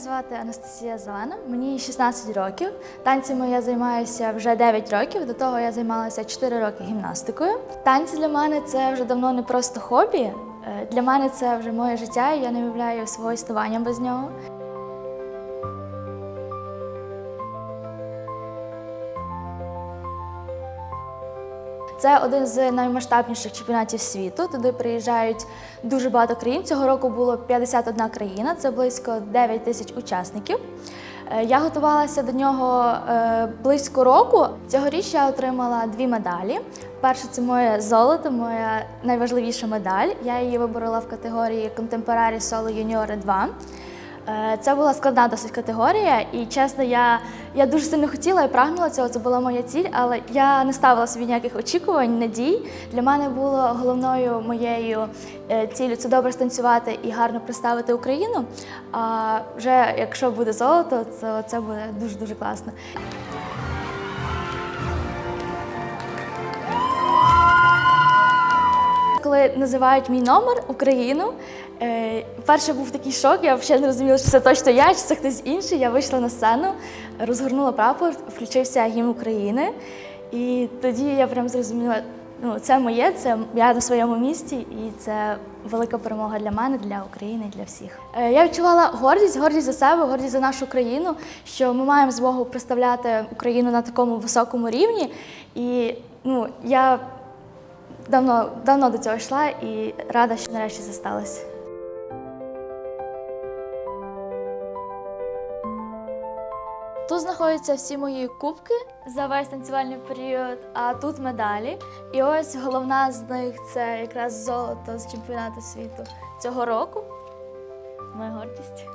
Звати Анастасія Зелена, мені 16 років. Танцями я займаюся вже 9 років. До того я займалася 4 роки гімнастикою. Танці для мене це вже давно не просто хобі. Е, Для мене це вже моє життя, і я не уявляю свого існування без нього. Це один з наймасштабніших чемпіонатів світу. Туди приїжджають дуже багато країн. Цього року було 51 країна, це близько 9 тисяч учасників. Е, Я готувалася до нього е, близько року. Цьогоріч я отримала дві медалі. Перша це моє золото, моя найважливіша медаль. Я її виборола в категорії Contemporary Solo Junior 2. Е, Це була складна досить категорія, і чесно, я, я дуже сильно хотіла і прагнула цього. Це була моя ціль, але я не ставила собі ніяких очікувань, надій. Для мене було головною моєю е, ціллю це добре станцювати і гарно представити Україну. А вже якщо буде золото, то це буде дуже дуже класно. Коли називають мій номер Україну, е, перше був такий шок, я взагалі не розуміла, чи це точно я, чи це хтось інший. Я вийшла на сцену, розгорнула прапор, включився гімн України. І тоді я прям зрозуміла, ну це моє, це я на своєму місці, і це велика перемога для мене, для України, для всіх. Е, Я відчувала гордість, гордість за себе, гордість за нашу країну, що ми маємо змогу представляти Україну на такому високому рівні. І ну я давно, давно до цього йшла і рада, що нарешті це сталося. Тут знаходяться всі мої кубки за весь танцювальний період, а тут медалі. І ось головна з них це якраз золото з чемпіонату світу цього року. Моя гордість.